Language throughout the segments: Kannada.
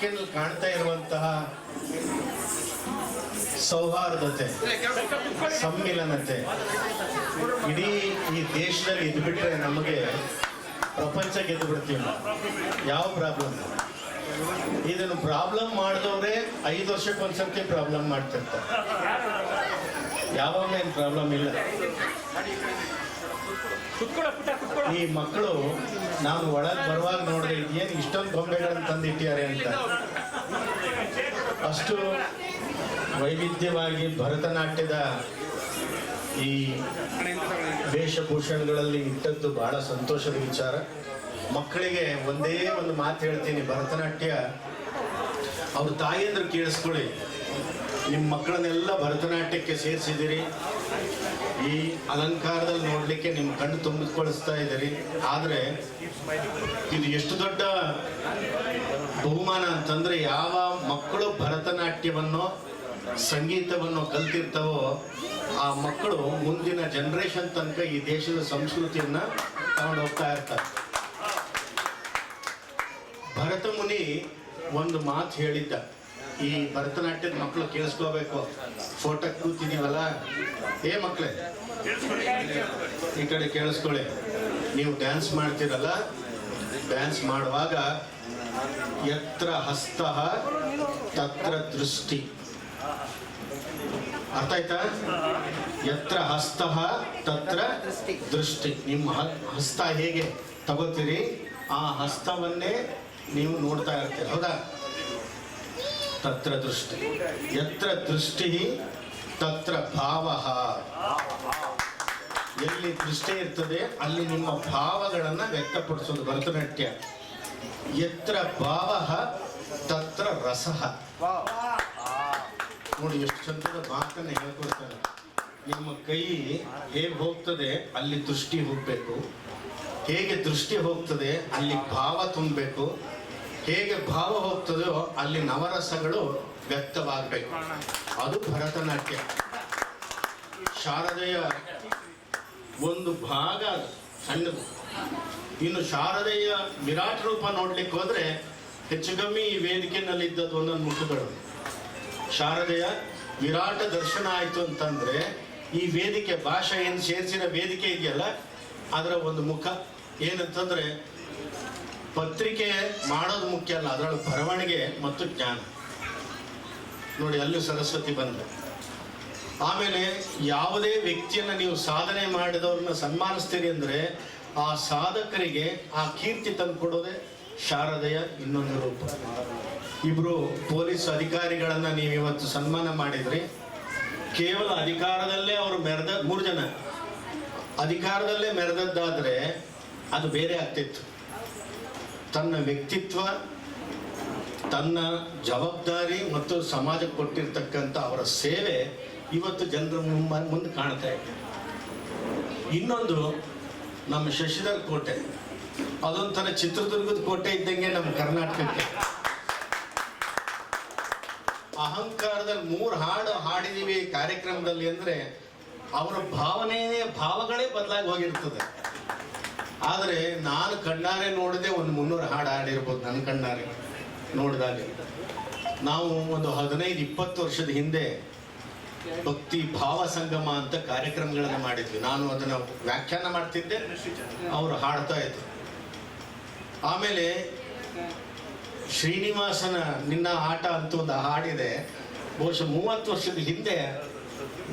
ವೇದಿಕೆಯಲ್ಲಿ ಕಾಣ್ತಾ ಇರುವಂತಹ ಸೌಹಾರ್ದತೆ, ಸಮ್ಮಿಲನತೆ ಇಡೀ ಈ ದೇಶದಲ್ಲಿ ಇದ್ಬಿಟ್ರೆ ನಮಗೆ ಪ್ರಪಂಚ ಗೆದ್ದು ಬಿಡ್ತೀವಿ ಯಾವ ಪ್ರಾಬ್ಲಮ್ ಇದನ್ನು ಪ್ರಾಬ್ಲಮ್ ಮಾಡಿದವ್ರೆ ಐದು ವರ್ಷಕ್ಕೆ ಒಂದ್ಸರ್ತಿ ಪ್ರಾಬ್ಲಮ್ ಮಾಡ್ತಿರ್ತಾರೆ. ಯಾವಾಗಲೂ ಏನು ಪ್ರಾಬ್ಲಮ್ ಇಲ್ಲ. ಈ ಮಕ್ಕಳು ನಾನು ಒಳಗೆ ಬರುವಾಗ ನೋಡಿದೆ ಏನು ಇಷ್ಟೊಂದು ಗೊಂಬೆಗಳನ್ನು ತಂದಿಟ್ಟಿದ್ದಾರೆ ಅಂತ. ಅಷ್ಟು ವೈವಿಧ್ಯವಾಗಿ ಭರತನಾಟ್ಯದ ಈ ವೇಷಭೂಷಣಗಳಲ್ಲಿ ಇಟ್ಟದ್ದು ಬಹಳ ಸಂತೋಷದ ವಿಚಾರ. ಮಕ್ಕಳಿಗೆ ಒಂದೇ ಒಂದು ಮಾತು ಹೇಳ್ತೀನಿ ಭರತನಾಟ್ಯ. ಅವ್ರ ತಾಯಿಯಂದ್ರೆ ಕೇಳಿಸ್ಕೊಳ್ಳಿ. ನಿಮ್ಮ ಮಕ್ಕಳನ್ನೆಲ್ಲ ಭರತನಾಟ್ಯಕ್ಕೆ ಸೇರಿಸಿದಿರಿ ಈ ಅಲಂಕಾರದಲ್ಲಿ ನೋಡಲಿಕ್ಕೆ ನಿಮ್ಮ ಕಣ್ಣು ತುಂಬಿಕೊಳಿಸ್ತಾ ಇದ್ದೀರಿ. ಆದರೆ ಇದು ಎಷ್ಟು ದೊಡ್ಡ ಬಹುಮಾನ ಅಂತಂದ್ರೆ ಯಾವ ಮಕ್ಕಳು ಭರತನಾಟ್ಯವನ್ನು, ಸಂಗೀತವನ್ನು ಕಲ್ತಿರ್ತವೋ ಆ ಮಕ್ಕಳು ಮುಂದಿನ ಜನರೇಷನ್ ತನಕ ಈ ದೇಶದ ಸಂಸ್ಕೃತಿಯನ್ನ ತಗೊಂಡು ಹೋಗ್ತಾ ಇರ್ತಾರೆ. ಭರತ ಮುನಿ ಒಂದು ಮಾತು ಹೇಳಿದ್ದ. ಈ ಭರತನಾಟ್ಯದ ಮಕ್ಕಳು ಕೇಳಿಸ್ಕೋಬೇಕು. ಫೋಟೋ ಕೂತಿದೀವಲ್ಲ? ಏ ಮಕ್ಕಳೇ ಈ ಕಡೆ ಕೇಳಿಸ್ಕೊಳ್ಳಿ. ನೀವು ಡ್ಯಾನ್ಸ್ ಮಾಡ್ತೀರಲ್ಲ? ಡ್ಯಾನ್ಸ್ ಮಾಡುವಾಗ ಯತ್ರ ಹಸ್ತ ತತ್ರ ದೃಷ್ಟಿ. ಅರ್ಥ ಆಯ್ತಾ? ಯತ್ರ ಹಸ್ತ ತತ್ರ ದೃಷ್ಟಿ. ನಿಮ್ಮ ಹಸ್ತ ಹೇಗೆ ತಗೋತೀರಿ? ಆ ಹಸ್ತವನ್ನೇ ನೀವು ನೋಡ್ತಾ ಇರ್ತೀರಿ. ಹೌದಾ? ತತ್ರ ದೃಷ್ಟಿ. ಯತ್ರ ದೃಷ್ಟಿ ತತ್ರ ಭಾವ. ಎಲ್ಲಿ ದೃಷ್ಟಿ ಇರ್ತದೆ, ಅಲ್ಲಿ ನಿಮ್ಮ ಭಾವಗಳನ್ನ ವ್ಯಕ್ತಪಡಿಸೋದು. ಭರತನಾಟ್ಯ. ಎತ್ರ ಭಾವ, ತತ್ರ ರಸ. ನೋಡಿ, ಎಷ್ಟು ಚಂದದ ಮಾತನ್ನ ಹೇಳ್ಕೊಡ್ತಾರೆ. ನಿಮ್ಮ ಕೈ ಹೇಗೆ ಹೋಗ್ತದೆ, ಅಲ್ಲಿ ದೃಷ್ಟಿ ಹೋಗ್ಬೇಕು. ಹೇಗೆ ದೃಷ್ಟಿ ಹೋಗ್ತದೆ, ಅಲ್ಲಿ ಭಾವ ತುಂಬಬೇಕು. ಹೇಗೆ ಭಾವ ಹೋಗ್ತದೋ ಅಲ್ಲಿ ನವರಸಗಳು ವ್ಯಕ್ತವಾಗಬೇಕು. ಅದು ಭರತನಾಟ್ಯ. ಶಾರದೆಯ ಒಂದು ಭಾಗ ಅದು, ಸಣ್ಣದು. ಇನ್ನು ಶಾರದೆಯ ವಿರಾಟ್ ರೂಪ ನೋಡ್ಲಿಕ್ಕೆ ಹೋದ್ರೆ ಹೆಚ್ಚು ಕಮ್ಮಿ ಈ ವೇದಿಕೆಯಲ್ಲಿ ಇದ್ದದ್ದು ಒಂದೊಂದು ಮುಖಗಳು. ಶಾರದೆಯ ವಿರಾಟ ದರ್ಶನ ಆಯಿತು ಅಂತಂದ್ರೆ ಈ ವೇದಿಕೆ ಭಾಷೆ ಏನು ಸೇರಿಸಿದ ವೇದಿಕೆ ಇದೆಯಲ್ಲ ಅದರ ಒಂದು ಮುಖ. ಏನಂತಂದ್ರೆ ಪತ್ರಿಕೆ ಮಾಡೋದು ಮುಖ್ಯ ಅಲ್ಲ ಅದರಲ್ಲಿ ಬರವಣಿಗೆ ಮತ್ತು ಜ್ಞಾನ. ನೋಡಿ, ಅಲ್ಲೂ ಸರಸ್ವತಿ ಬಂದ. ಆಮೇಲೆ ಯಾವುದೇ ವ್ಯಕ್ತಿಯನ್ನ ನೀವು ಸಾಧನೆ ಮಾಡಿದವ್ರನ್ನ ಸನ್ಮಾನಿಸ್ತೀರಿ ಅಂದ್ರೆ ಆ ಸಾಧಕರಿಗೆ ಆ ಕೀರ್ತಿ ತಂದುಕೊಡೋದೇ ಶಾರದೆಯ ಇನ್ನೊಂದು ರೂಪ. ಇಬ್ರು ಪೊಲೀಸ್ ಅಧಿಕಾರಿಗಳನ್ನ ನೀವು ಇವತ್ತು ಸನ್ಮಾನ ಮಾಡಿದ್ರಿ. ಕೇವಲ ಅಧಿಕಾರದಲ್ಲೇ ಅವರು ಮೆರೆದ ಮೂರು ಜನ. ಅಧಿಕಾರದಲ್ಲೇ ಮೆರೆದದ್ದಾದರೆ ಅದು ಬೇರೆ ಆಗ್ತಿತ್ತು. ತನ್ನ ವ್ಯಕ್ತಿತ್ವ, ತನ್ನ ಜವಾಬ್ದಾರಿ ಮತ್ತು ಸಮಾಜಕ್ಕೆ ಕೊಟ್ಟಿರ್ತಕ್ಕಂಥ ಅವರ ಸೇವೆ ಇವತ್ತು ಜನರ ಮುಂದೆ ಕಾಣ್ತಾ ಇದೆ. ಇನ್ನೊಂದು ನಮ್ಮ ಶಶಿಧರ್ ಕೋಟೆ. ಅದೊಂಥರ ಚಿತ್ರದುರ್ಗದ ಕೋಟೆ ಇದ್ದಂಗೆ ನಮ್ಮ ಕರ್ನಾಟಕಕ್ಕೆ. ಅಹಂಕಾರದಲ್ಲಿ ಮೂರು ಹಾಡು ಹಾಡಿದೀವಿ ಕಾರ್ಯಕ್ರಮದಲ್ಲಿ ಅಂದ್ರೆ ಅವರ ಭಾವನೆ ಭಾವಗಳೇ ಬದಲಾಗಿ ಹೋಗಿರ್ತದೆ. ಆದರೆ ನಾನು ಕಣ್ಣಾರೆ ನೋಡದೆ ಒಂದು ಮುನ್ನೂರು ಹಾಡು ಹಾಡಿರ್ಬೋದು ನನ್ನ ಕಣ್ಣಾರೆ ನೋಡಿದಾಗ. ನಾವು ಒಂದು ಹದಿನೈದು, ಇಪ್ಪತ್ತು ವರ್ಷದ ಹಿಂದೆ ಭಕ್ತಿ ಭಾವ ಸಂಗಮ ಅಂತ ಕಾರ್ಯಕ್ರಮಗಳನ್ನು ಮಾಡಿದ್ವಿ. ನಾನು ಅದನ್ನು ವ್ಯಾಖ್ಯಾನ ಮಾಡ್ತಿದ್ದೆ, ಅವರು ಹಾಡ್ತಾ ಇದ್ರು. ಆಮೇಲೆ ಶ್ರೀನಿವಾಸನ ನಿನ್ನ ಆಟ ಅಂತ ಒಂದು ಹಾಡಿದೆ. ಬಹುಶಃ ಮೂವತ್ತು ವರ್ಷದ ಹಿಂದೆ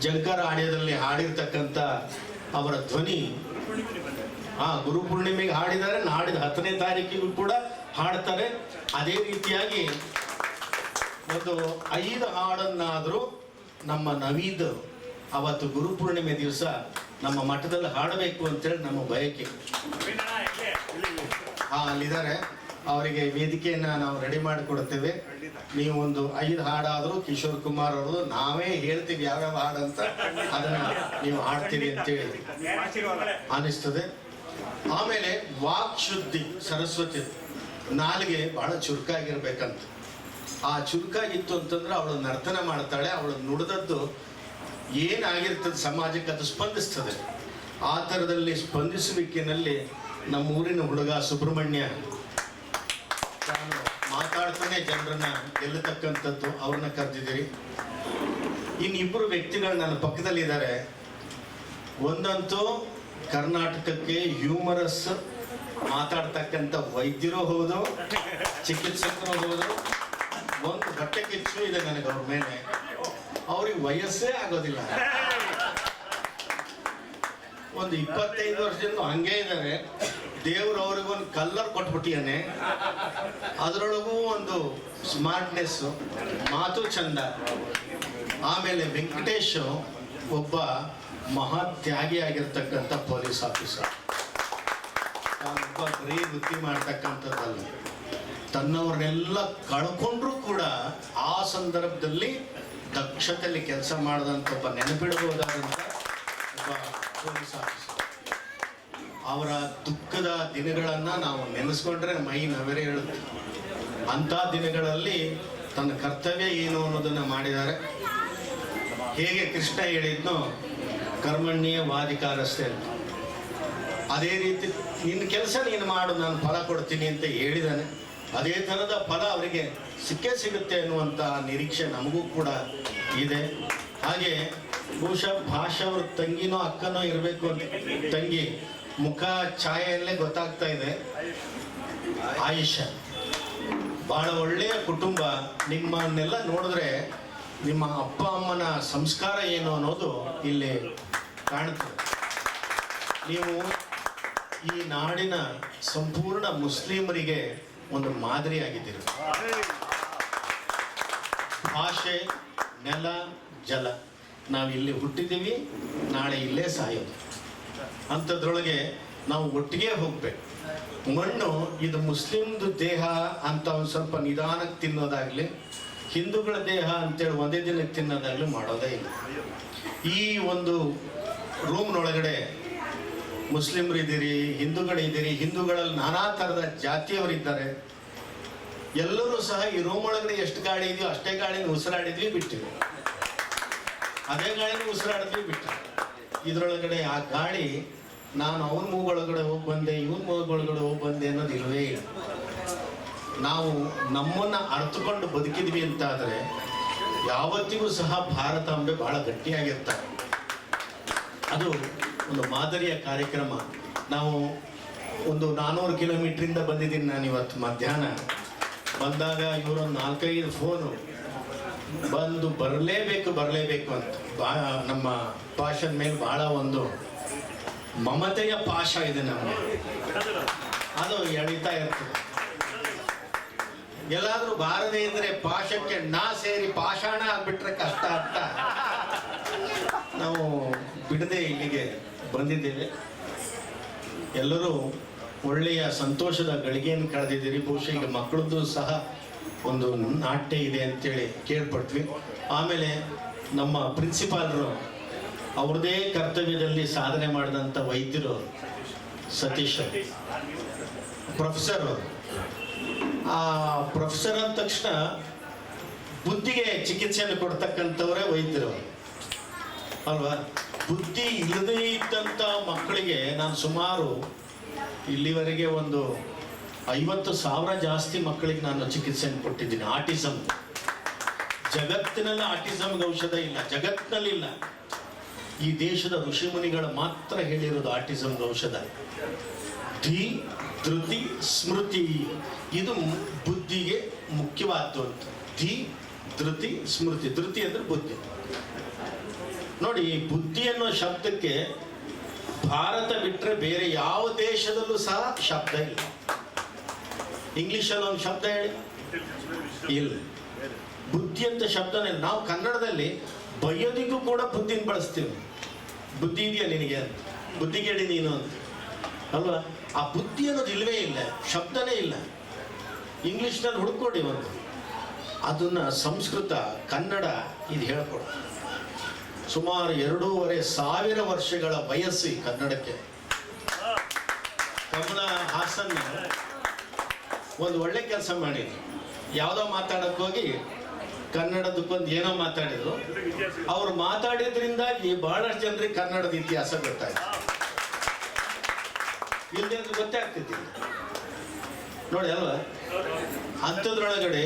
ಜಂಕರ ಆಡಿಯೋದಲ್ಲಿ ಹಾಡಿರ್ತಕ್ಕಂಥ ಅವರ ಧ್ವನಿ ಆ ಗುರು ಪೂರ್ಣಿಮೆಗೆ ಹಾಡಿದ್ದಾರೆ, ನಾಡಿದ ಹತ್ತನೇ ತಾರೀಕಿಗೂ ಕೂಡ ಹಾಡ್ತಾರೆ. ಅದೇ ರೀತಿಯಾಗಿ ಒಂದು ಐದು ಹಾಡನ್ನಾದರೂ ನಮ್ಮ ನವೀದ್ ಅವತ್ತು ಗುರು ಪೂರ್ಣಿಮೆ ದಿವಸ ನಮ್ಮ ಮಠದಲ್ಲಿ ಹಾಡಬೇಕು ಅಂತೇಳಿ ನಮ್ಮ ಬಯಕೆ. ಅಲ್ಲಿದ್ದಾರೆ. ಅವರಿಗೆ ವೇದಿಕೆಯನ್ನ ನಾವು ರೆಡಿ ಮಾಡಿಕೊಡ್ತೇವೆ ನೀವು ಒಂದು ಐದು ಹಾಡಾದರೂ ಕಿಶೋರ್ ಕುಮಾರ್ ಅವರು ನಾವೇ ಹೇಳ್ತೀವಿ ಯಾವ್ಯಾವ ಹಾಡು ಅಂತ. ಅದನ್ನ ನೀವು ಹಾಡ್ತೀರಿ ಅಂತೇಳಿ. ಅನಿಸ್ತದೆ. ಆಮೇಲೆ ವಾಕ್ ಶುದ್ಧಿ, ಸರಸ್ವತಿ ನಾಲಿಗೆ ಬಹಳ ಚುರುಕಾಗಿರ್ಬೇಕಂತ. ಆ ಚುರುಕಾಗಿತ್ತು ಅಂತಂದ್ರೆ ಅವಳು ನರ್ತನ ಮಾಡ್ತಾಳೆ, ಅವಳು ನುಡಿದದ್ದು ಏನಾಗಿರ್ತದೆ ಸಮಾಜಕ್ಕೆ ಅದು ಸ್ಪಂದಿಸ್ತದೆ. ಆ ಥರದಲ್ಲಿ ಸ್ಪಂದಿಸುವಿಕೆನಲ್ಲಿ ನಮ್ಮ ಊರಿನ ಹುಡುಗ ಸುಬ್ರಹ್ಮಣ್ಯ ತಾನು ಮಾತಾಡ್ತಾನೆ ಜನರನ್ನ ಗೆಲ್ಲತಕ್ಕಂಥದ್ದು ಅವ್ರನ್ನ ಕರೆದಿದ್ದೀರಿ. ಇನ್ನಿಬ್ಬರು ವ್ಯಕ್ತಿಗಳು ನನ್ನ ಪಕ್ಕದಲ್ಲಿದ್ದಾರೆ. ಒಂದಂತೂ ಕರ್ನಾಟಕಕ್ಕೆ ಹ್ಯೂಮರಸ್ ಮಾತಾಡ್ತಕ್ಕಂಥ ವೈದ್ಯರು ಹೌದು, ಚಿಕಿತ್ಸಕರು ಹೌದು. ಒಂದು ಬಟ್ಟೆ ಕಿಚ್ಚು ಇದೆ ನನಗೆ ಅವ್ರ ಮೇಲೆ. ಅವ್ರಿಗೆ ವಯಸ್ಸೇ ಆಗೋದಿಲ್ಲ. ಒಂದು ಇಪ್ಪತ್ತೈದು ವರ್ಷದಿಂದ ಹಂಗೆ ಇದ್ದಾರೆ. ದೇವ್ರು ಅವ್ರಿಗೊಂದು ಕಲ್ಲರ್ ಕೊಟ್ಬಿಟ್ಟಿಯಾನೆ ಅದರೊಳಗೂ ಒಂದು ಸ್ಮಾರ್ಟ್ನೆಸ್ಸು ಮಾತು ಚಂದ. ಆಮೇಲೆ ವೆಂಕಟೇಶ್ ಒಬ್ಬ ಮಹಾ ತ್ಯಾಗಿ ಆಗಿರ್ತಕ್ಕಂಥ ಪೊಲೀಸ್ ಆಫೀಸರ್. ತಾನೊಬ್ಬ ಬರೀ ವೃತ್ತಿ ಮಾಡ್ತಕ್ಕಂಥದ್ದಲ್ಲ. ತನ್ನವ್ರನ್ನೆಲ್ಲ ಕಳ್ಕೊಂಡ್ರೂ ಕೂಡ ಆ ಸಂದರ್ಭದಲ್ಲಿ ದಕ್ಷತೆಯಲ್ಲಿ ಕೆಲಸ ಮಾಡಿದಂಥ ಒಬ್ಬ ನೆನಪಿಡಬಹುದಾದಂಥ ಒಬ್ಬ ಪೊಲೀಸ್ ಆಫೀಸರ್. ಅವರ ದುಃಖದ ದಿನಗಳನ್ನು ನಾವು ನೆನೆಸ್ಕೊಂಡ್ರೆ ಮೈ ನವೆರೆ ಹೇಳುತ್ತೆ ಅಂಥ ದಿನಗಳಲ್ಲಿ ತನ್ನ ಕರ್ತವ್ಯ ಏನು ಅನ್ನೋದನ್ನ ಮಾಡಿದ್ದಾರೆ. ಹೇಗೆ ಕೃಷ್ಣ ಹೇಳಿದ್ನೋ ಕರ್ಮಣ್ಯ ವಾದಿಕಾರಸ್ಥೆ ಅಂತ. ಅದೇ ರೀತಿ ನಿನ್ನ ಕೆಲಸ ನೀನು ಮಾಡು, ನಾನು ಫಲ ಕೊಡ್ತೀನಿ ಅಂತ ಹೇಳಿದಾನೆ. ಅದೇ ಥರದ ಫಲ ಅವರಿಗೆ ಸಿಕ್ಕೇ ಸಿಗುತ್ತೆ ಅನ್ನುವಂಥ ನಿರೀಕ್ಷೆ ನಮಗೂ ಕೂಡ ಇದೆ. ಹಾಗೆ ಬಹುಶಃ ಭಾಷಾ ಅವ್ರ ತಂಗಿನೋ ಅಕ್ಕನೋ ಇರಬೇಕು ಅಂತ. ತಂಗಿ, ಮುಖ ಛಾಯೆಯಲ್ಲೇ ಗೊತ್ತಾಗ್ತಾ ಇದೆ. ಆಯುಷ ಬಹಳ ಒಳ್ಳೆಯ ಕುಟುಂಬ, ನಿಮ್ಮನ್ನೆಲ್ಲ ನೋಡಿದ್ರೆ ನಿಮ್ಮ ಅಪ್ಪ ಅಮ್ಮನ ಸಂಸ್ಕಾರ ಏನು ಅನ್ನೋದು ಇಲ್ಲಿ ಕಾಣುತ್ತೆ ನೀವು ಈ ನಾಡಿನ ಸಂಪೂರ್ಣ ಮುಸ್ಲಿಮರಿಗೆ ಒಂದು ಮಾದರಿಯಾಗಿದ್ದೀರಿ. ಭಾಷೆ, ನೆಲ, ಜಲ. ನಾವು ಇಲ್ಲಿ ಹುಟ್ಟಿದ್ದೀವಿ, ನಾಳೆ ಇಲ್ಲೇ ಸಾಯೋದು. ಅಂಥದ್ರೊಳಗೆ ನಾವು ಒಟ್ಟಿಗೆ ಹೋಗ್ಬೇಕು. ಮಣ್ಣು, ಇದು ಮುಸ್ಲಿಮ್ದು ದೇಹ ಅಂತ ಒಂದು ಸ್ವಲ್ಪ ನಿಧಾನಕ್ಕೆ ತಿನ್ನೋದಾಗ್ಲಿ ಹಿಂದೂಗಳ ದೇಹ ಅಂತೇಳಿ ಒಂದೇ ದಿನಕ್ಕೆ ತಿನ್ನೋದಾಗ್ಲಿ ಮಾಡೋದೇ ಇಲ್ಲ. ಈ ಒಂದು ರೂಮ್ನೊಳಗಡೆ ಮುಸ್ಲಿಮ್ರಿದ್ದೀರಿ ಹಿಂದೂಗಳಿದ್ದೀರಿ ಹಿಂದೂಗಳಲ್ಲಿ ನಾನಾ ಥರದ ಜಾತಿಯವರಿದ್ದಾರೆ. ಎಲ್ಲರೂ ಸಹ ಈ ರೂಮ್ ಒಳಗಡೆ ಎಷ್ಟು ಗಾಳಿ ಇದೆಯೋ ಅಷ್ಟೇ ಗಾಳಿನ ಉಸಿರಾಡಿದ್ವಿ ಬಿಟ್ಟಿವಿ ಅದೇ ಗಾಳಿನ ಉಸಿರಾಡಿದ್ವಿ ಬಿಟ್ಟ ಇದರೊಳಗಡೆ ಆ ಗಾಳಿ, ನಾನು ಅವನ ಮೂಗೊಳಗಡೆ ಹೋಗಿ ಬಂದೆ, ಇವನ್ ಮೂಗೊಳಗಡೆ ಹೋಗಿ ಬಂದೆ ಅನ್ನೋದು ಇಲ್ಲವೇ ಇಲ್ಲ. ನಾವು ನಮ್ಮನ್ನ ಅರ್ಥಕೊಂಡು ಬದುಕಿದ್ವಿ ಅಂತಾದರೆ ಯಾವತ್ತಿಗೂ ಸಹ ಭಾರತ ಅಂಬೆ ಬಹಳ ಗಟ್ಟಿಯಾಗಿರ್ತಾರೆ. ಅದು ಒಂದು ಮಾದರಿಯ ಕಾರ್ಯಕ್ರಮ. ನಾವು ಒಂದು ನಾನ್ನೂರು ಕಿಲೋಮೀಟ್ರಿಂದ ಬಂದಿದ್ದೀನಿ ನಾನು ಇವತ್ತು ಮಧ್ಯಾಹ್ನ. ಬಂದಾಗ ಇವರೊಂದು ನಾಲ್ಕೈದು ಫೋನು ಬಂದು ಬರಲೇಬೇಕು ಬರಲೇಬೇಕು ಅಂತ. ಬಾ, ನಮ್ಮ ಪಾಷನ್ ಮೇಲೆ ಬಹಳ ಒಂದು ಮಮತೆಯ ಪಾಶ ಇದೆ ನಮ್ಮ ಅದು ಎಳಿತಾ ಇರ್ತದೆ. ಎಲ್ಲಾದ್ರೂ ಬಾರದೆ ಇದ್ರೆ ಪಾಶಕ್ಕೆ ನಾ ಸೇರಿ ಪಾಷಾಣ ಆಗ್ಬಿಟ್ರೆ ಕಷ್ಟ ಅಂತ. ನಾವು ಬಿಡದೆ ಇಲ್ಲಿಗೆ ಬಂದಿದ್ದೇವೆ. ಎಲ್ಲರೂ ಒಳ್ಳೆಯ ಸಂತೋಷದ ಗಳಿಗೆಯನ್ನು ಕಳೆದಿದ್ದೀರಿ. ಬಹುಶಃ ಈಗ ಮಕ್ಕಳದ್ದು ಸಹ ಒಂದು ನಾಟ್ಯ ಇದೆ ಅಂತೇಳಿ ಕೇಳ್ಪಟ್ವಿ. ಆಮೇಲೆ ನಮ್ಮ ಪ್ರಿನ್ಸಿಪಾಲರು ಅವ್ರದೇ ಕರ್ತವ್ಯದಲ್ಲಿ ಸಾಧನೆ ಮಾಡಿದಂಥ ವೈದ್ಯರು ಸತೀಶ್. ಪ್ರೊಫೆಸರ್. ಆ ಪ್ರೊಫೆಸರ್ ಅಂದ ತಕ್ಷಣ ಬುದ್ಧಿಗೆ ಚಿಕಿತ್ಸೆಯನ್ನು ಕೊಡ್ತಕ್ಕಂಥವರೇ ವೈದ್ಯರು. ಅಲ್ವಾ? ಬುದ್ಧಿ ಇಲ್ಲದೇ ಇದ್ದಂಥ ಮಕ್ಕಳಿಗೆ ನಾನು ಸುಮಾರು ಇಲ್ಲಿವರೆಗೆ ಒಂದು ಐವತ್ತು ಸಾವಿರ ಜಾಸ್ತಿ ಮಕ್ಕಳಿಗೆ ನಾನು ಚಿಕಿತ್ಸೆಯನ್ನು ಕೊಟ್ಟಿದ್ದೀನಿ. ಆಟಿಸಮ್ ಜಗತ್ತಿನಲ್ಲಿ ಆಟಿಸಮ್ಗೆ ಔಷಧ ಇಲ್ಲ, ಜಗತ್ತಿನಲ್ಲಿ ಇಲ್ಲ. ಈ ದೇಶದ ಋಷಿಮುನಿಗಳು ಮಾತ್ರ ಹೇಳಿರೋದು ಆಟಿಸಮ್ಗೆ ಔಷಧ. ಧಿ, ಧೃತಿ, ಸ್ಮೃತಿ. ಇದು ಬುದ್ಧಿಗೆ ಮುಖ್ಯವಾದ್ದು ಅಂತ. ಧಿ, ಧೃತಿ, ಸ್ಮೃತಿ. ಧೃತಿ ಅಂದ್ರೆ ಬುದ್ಧಿ. ನೋಡಿ, ಬುದ್ಧಿ ಅನ್ನೋ ಶಬ್ದಕ್ಕೆ ಭಾರತ ಬಿಟ್ಟರೆ ಬೇರೆ ಯಾವ ದೇಶದಲ್ಲೂ ಸಹ ಶಬ್ದ ಇಲ್ಲ. ಇಂಗ್ಲೀಷಲ್ಲಿ ಒಂದು ಶಬ್ದ ಹೇಳಿ. ಇಲ್ಲ. ಬುದ್ಧಿ ಅಂತ ಶಬ್ದನೇ ನಾವು ಕನ್ನಡದಲ್ಲಿ ಬಯ್ಯೋದಿಗೂ ಕೂಡ ಬುದ್ಧಿನ ಬಳಸ್ತೀವಿ. ಬುದ್ಧಿ ಇದೆಯಾ ನಿನಗೆ ಬುದ್ಧಿ ಕೇಳಿ ನೀನು ಅಂತ. ಅಲ್ವಾ? ಆ ಬುದ್ಧಿ ಅನ್ನೋದು ಇಲ್ಲವೇ ಇಲ್ಲ, ಶಬ್ದನೇ ಇಲ್ಲ. ಇಂಗ್ಲೀಷ್ನಲ್ಲಿ ಹುಡ್ಕೊಡಿ ಒಂದು. ಅದನ್ನ ಸಂಸ್ಕೃತ, ಕನ್ನಡ ಇದು ಹೇಳ್ಕೊಡು. ಸುಮಾರು ಎರಡೂವರೆ ಸಾವಿರ ವರ್ಷಗಳ ವಯಸ್ಸು ಕನ್ನಡಕ್ಕೆ. ಕಮಲ ಹಾಸನ್ ಒಂದು ಒಳ್ಳೆ ಕೆಲಸ ಮಾಡಿದ್ರು. ಯಾವುದೋ ಮಾತಾಡಕ್ ಹೋಗಿ ಕನ್ನಡದಕ್ಕೊಂದು ಏನೋ ಮಾತಾಡಿದ್ರು. ಅವ್ರು ಮಾತಾಡಿದ್ರಿಂದಾಗಿ ಬಹಳಷ್ಟು ಜನರಿಗೆ ಕನ್ನಡದ ಇತಿಹಾಸ ಗೊತ್ತಾಯ್ತು. ಇಲ್ಲದೆ ಗೊತ್ತೇ ಆಗ್ತೈತಿ. ನೋಡಿ ಅಲ್ವಾ? ಅಂಥದ್ರೊಳಗಡೆ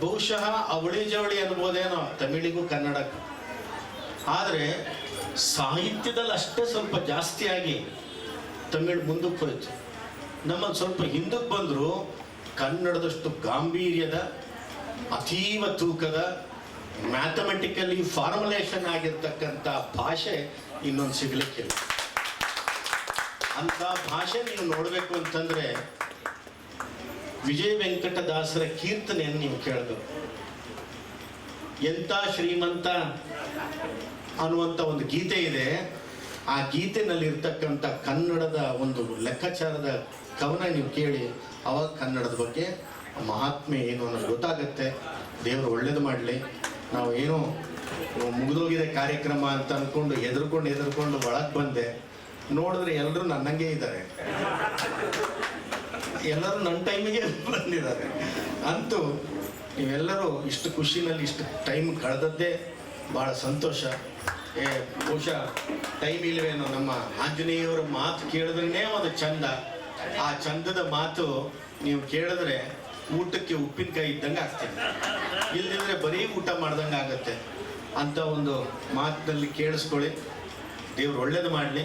ಬಹುಶಃ ಅವಳಿ ಜವಳಿ ಅನ್ಬೋದೇನೋ ತಮಿಳಿಗೂ ಕನ್ನಡಕ್ಕೂ. ಆದರೆ ಸಾಹಿತ್ಯದಲ್ಲಿ ಅಷ್ಟೇ ಸ್ವಲ್ಪ ಜಾಸ್ತಿಯಾಗಿ ತಮಿಳು ಮುಂದಕ್ಕೆ ಹೋಯ್ತು. ನಮ್ಮಲ್ಲಿ ಸ್ವಲ್ಪ ಹಿಂದಕ್ಕೆ ಬಂದರೂ ಕನ್ನಡದಷ್ಟು ಗಾಂಭೀರ್ಯದ, ಅತೀವ ತೂಕದ ಮ್ಯಾಥಮೆಟಿಕಲಿ ಫಾರ್ಮುಲೇಷನ್ ಆಗಿರ್ತಕ್ಕಂಥ ಭಾಷೆ ಇನ್ನೊಂದು ಸಿಗ್ಲಿಕ್ಕಿಲ್ಲ. ಅಂಥ ಭಾಷೆ ನೀವು ನೋಡಬೇಕು ಅಂತಂದ್ರೆ ವಿಜಯ ವೆಂಕಟದಾಸರ ಕೀರ್ತನೆಯನ್ನು ನೀವು ಕೇಳಬೇಕು. ಎಂಥ ಶ್ರೀಮಂತ ಅನ್ನುವಂಥ ಒಂದು ಗೀತೆ ಇದೆ. ಆ ಗೀತೆನಲ್ಲಿ ಇರ್ತಕ್ಕಂಥ ಕನ್ನಡದ ಒಂದು ಲೆಕ್ಕಾಚಾರದ ಕವನ ನೀವು ಕೇಳಿ, ಅವಾಗ ಕನ್ನಡದ ಬಗ್ಗೆ ಮಹಾತ್ಮೆ ಏನು ಅನ್ನೋದು ಗೊತ್ತಾಗತ್ತೆ. ದೇವರು ಒಳ್ಳೇದು ಮಾಡಲಿ. ನಾವು ಏನೋ ಮುಗಿದೋಗಿದೆ ಕಾರ್ಯಕ್ರಮ ಅಂತ ಅಂದ್ಕೊಂಡು ಹೆದರ್ಕೊಂಡು ಹೆದರ್ಕೊಂಡು ಒಳಗೆ ಬಂದೆ. ನೋಡಿದ್ರೆ ಎಲ್ಲರೂ ನನ್ನಂಗೆ ಇದ್ದಾರೆ. ಎಲ್ಲರೂ ನನ್ನ ಟೈಮಿಗೆ ಬಂದಿದ್ದಾರೆ. ಅಂತೂ ನೀವೆಲ್ಲರೂ ಇಷ್ಟು ಖುಷಿನಲ್ಲಿ ಇಷ್ಟು ಟೈಮ್ ಕಳೆದದ್ದೇ ಭಾಳ ಸಂತೋಷ. ಏ, ಬಹುಶಃ ಟೈಮ್ ಇಲ್ವೇನೋ ನಮ್ಮ ಆಂಜನೇಯವರ ಮಾತು ಕೇಳಿದ್ರೇ ಒಂದು ಚಂದ ಆ ಚಂದದ ಮಾತು ನೀವು ಕೇಳಿದ್ರೆ ಊಟಕ್ಕೆ ಉಪ್ಪಿನಕಾಯಿ ಇದ್ದಂಗೆ ಆಗ್ತದೆ. ಇಲ್ಲದಿದ್ರೆ ಬರೀ ಊಟ ಮಾಡ್ದಂಗೆ ಆಗುತ್ತೆ. ಅಂತ ಒಂದು ಮಾತಿನಲ್ಲಿ ಕೇಳಿಸ್ಕೊಳ್ಳಿ. ದೇವ್ರು ಒಳ್ಳೇದು ಮಾಡಲಿ.